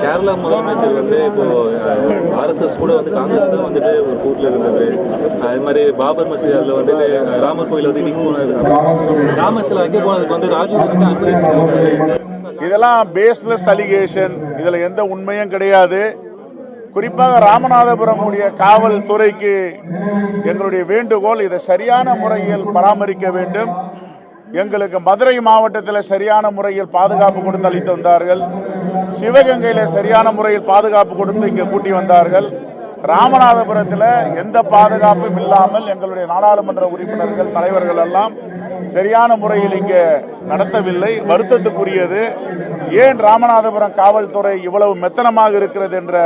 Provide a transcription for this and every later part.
கேரளா முதலமைச்சர் வந்து இப்போ ஆர்எஸ்எஸ் கூட வந்து காங்கிரஸ் தான் வந்துட்டு ஒரு கூட்டில் இருந்தது. அது மாதிரி பாபர் மசீத் அதில் வந்துட்டு ராமர் கோயில் வந்து இடிக்க போனது ராமர் சிலை வைக்க போனதுக்கு வந்து ராஜீவ் வந்து அன்பு இதெல்லாம் பேஸ்லெஸ் அலிகேஷன் இதில் எந்த உண்மையும் கிடையாது. குறிப்பாக ராமநாதபுரம் உடைய காவல்துறைக்கு எங்களுடைய வேண்டுகோள் இதை சரியான முறையில் பராமரிக்க வேண்டும். எங்களுக்கு மதுரை மாவட்டத்தில் சரியான முறையில் பாதுகாப்பு கொடுத்து அளித்து வந்தார்கள். சிவகங்கையில சரியான முறையில் பாதுகாப்பு கொடுத்து இங்கே கூட்டி வந்தார்கள். ராமநாதபுரத்தில் எந்த பாதுகாப்பும் இல்லாமல் எங்களுடைய நாடாளுமன்ற உறுப்பினர்கள் தலைவர்கள் எல்லாம் சரியான முறையில் இங்கே நடத்தவில்லை. வருத்தத்துக்குரியது. ஏன் ராமநாதபுரம் காவல்துறை இவ்வளவு மெத்தனமாக இருக்கிறது என்ற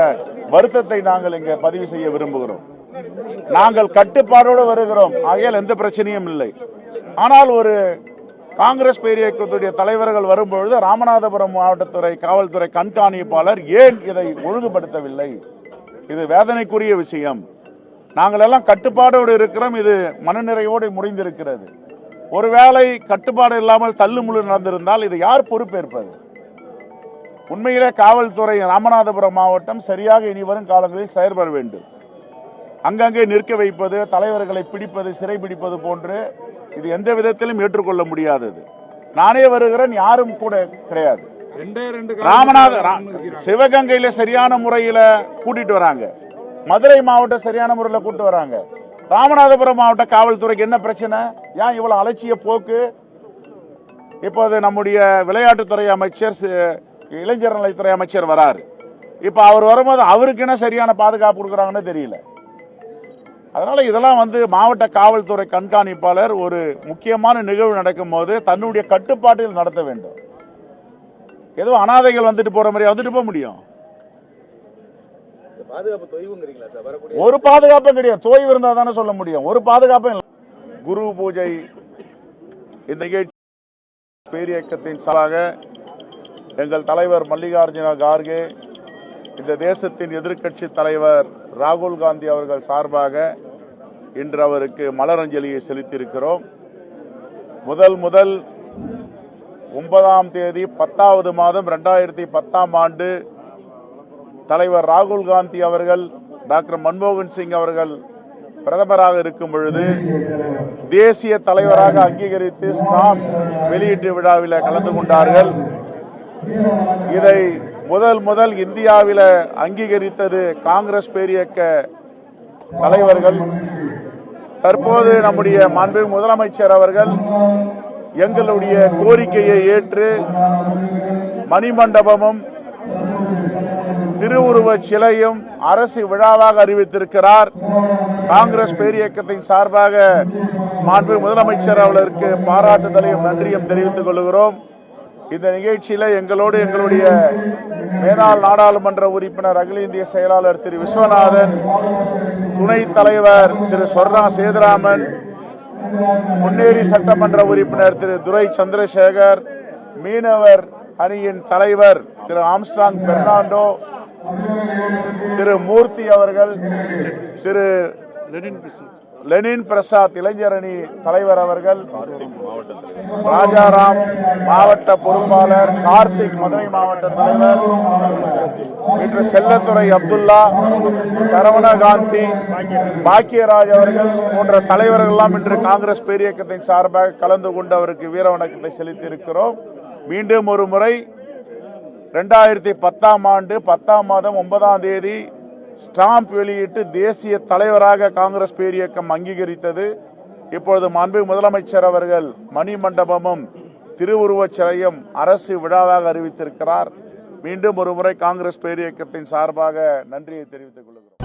வருத்தத்தை நாங்கள் இங்கே பதிவு செய்ய விரும்புகிறோம். நாங்கள் கட்டுப்பாடோடு வருகிறோம். ஆகையால் எந்த பிரச்சனையும் இல்லை. ஆனால் ஒரு காங்கிரஸ் பேரியக்கத்துடைய தலைவர்கள் வரும்பொழுது ராமநாதபுரம் மாவட்டத்துறை காவல்துறை கண்காணிப்பாளர் ஏன் இதை ஒழுங்குபடுத்தவில்லை? இது வேதனைக்குரிய விஷயம். நாங்கள் எல்லாம் கட்டுப்பாடோடு இருக்கிறோம். இது மனநிறைவோடு முடிந்திருக்கிறது. ஒருவேளை கட்டுப்பாடு இல்லாமல் தள்ளுமுள்ளு நடந்திருந்தால் இது யார் பொறுப்பேற்பது? உண்மையிலே காவல்துறை ராமநாதபுரம் மாவட்டம் சரியாக இனி வரும் காலங்களில் செயல்பட வேண்டும். அங்கங்கே நிற்க வைப்பது தலைவர்களை பிடிப்பது சிறைபிடிப்பது போன்று இது எந்த விதத்திலும் ஏற்றுக்கொள்ள முடியாதது. நானே வருகிறேன் யாரும் கூட கிடையாது. ராமநாத ரா- சிவகங்கையில சரியான முறையில கூட்டிட்டு வராங்க. மதுரை மாவட்டம் சரியான முறையில் கூட்டு வராங்க. ராமநாதபுரம் மாவட்ட காவல்துறைக்கு என்ன பிரச்சனை? ஏன் இவ்வளவு அலட்சிய போக்கு? இப்போது நம்முடைய விளையாட்டுத்துறை அமைச்சர் இளைஞர் நலத்துறை அமைச்சர் வராரு. இப்ப அவர் வரும்போது அவருக்கு என்ன சரியான பாதுகாப்பு கொடுக்குறாங்கன்னு தெரியல. அதனால இதெல்லாம் வந்து மாவட்ட காவல்துறை கண்காணிப்பாளர் ஒரு முக்கியமான நிகழ்வு நடக்கும் போது தன்னுடைய கட்டுப்பாட்டில் நடத்த வேண்டும். ஏதோ அனாதைகள் வந்துட்டு போற மாதிரி வந்துட்டு போக முடியும். ஒரு பாதுகாப்பும் கிடையாது. தோய்வு இருந்தா தானே சொல்ல முடியும். ஒரு பாதுகாப்பும் குரு பூஜை இந்த பேரியக்கத்தின் சார்பாக எங்கள் தலைவர் மல்லிகார்ஜுன கார்கே இந்த தேசத்தின் எதிர்க்கட்சி தலைவர் ராகுல் காந்தி அவர்கள் சார்பாக இன்று அவருக்கு மலரஞ்சலியை செலுத்தியிருக்கிறோம். முதல் முதல் ஒன்பதாம் தேதி பத்தாவது மாதம் ரெண்டாயிரத்தி பத்தாம் ஆண்டு தலைவர் ராகுல் காந்தி அவர்கள் டாக்டர் மன்மோகன் சிங் அவர்கள் பிரதமராக இருக்கும் பொழுது தேசிய தலைவராக அங்கீகரித்து ஸ்டாம்ப் வெளியீட்டு விழாவில் கலந்து கொண்டார்கள். இதை முதல் முதல் இந்தியாவில் அங்கீகரித்தது காங்கிரஸ் பேரியக்க தலைவர்கள். தற்போது நம்முடைய மாண்பு முதலமைச்சர் அவர்கள் எங்களுடைய கோரிக்கையை ஏற்று மணிமண்டபமும் திருவுருவச் சிலையும் அரசு விழாவாக அறிவித்திருக்கிறார். காங்கிரஸ் பேரியக்கத்தின் சார்பாக மாண்பு முதலமைச்சர் அவர்களுக்கு பாராட்டுதலையும் நன்றியும் தெரிவித்துக் கொள்கிறோம். இந்த நிகழ்ச்சியில எங்களோடு எங்களுடைய மேனாள் நாடாளுமன்ற உறுப்பினர் அகில இந்திய செயலாளர் திரு விஸ்வநாதன் துணைத் தலைவர் திரு சொர்ணா சேதுராமன் முன்னேறி சட்டமன்ற உறுப்பினர் திரு துரை சந்திரசேகர் மீனவர் அணியின் தலைவர் திரு ஆம்ஸ்டாங் பெர்னாண்டோ திரு மூர்த்தி அவர்கள் திரு லெனின் பிரசாத் இளைஞரணி தலைவர் அவர்கள் ராஜாராம் மாவட்ட பொறுப்பாளர் கார்த்திக் மதுரை மாவட்ட தலைவர் இன்று செல்லத்துறை அப்துல்லா சரவணகாந்தி பாக்கியராஜ் அவர்கள் போன்ற தலைவர்கள் எல்லாம் இன்று காங்கிரஸ் பேரியக்கத்தின் சார்பாக கலந்து கொண்டு அவருக்கு வீர வணக்கத்தை செலுத்தியிருக்கிறோம். மீண்டும் ஒரு முறை ரெண்டாயிரத்தி பத்தாம் ஆண்டு பத்தாம் மாதம் ஒன்பதாம் தேதி ஸ்டாம்ப் வெளியிட்டு தேசிய தலைவராக காங்கிரஸ் பேரியக்கம் அங்கீகரித்தது. இப்பொழுது மாண்பு முதலமைச்சர் அவர்கள் மணி மண்டபமும் திருவுருவச் சிலையும் அரசு விழாவாக அறிவித்திருக்கிறார். மீண்டும் ஒருமுறை காங்கிரஸ் பேரியக்கத்தின் சார்பாக நன்றியை தெரிவித்துக் கொள்கிறோம்.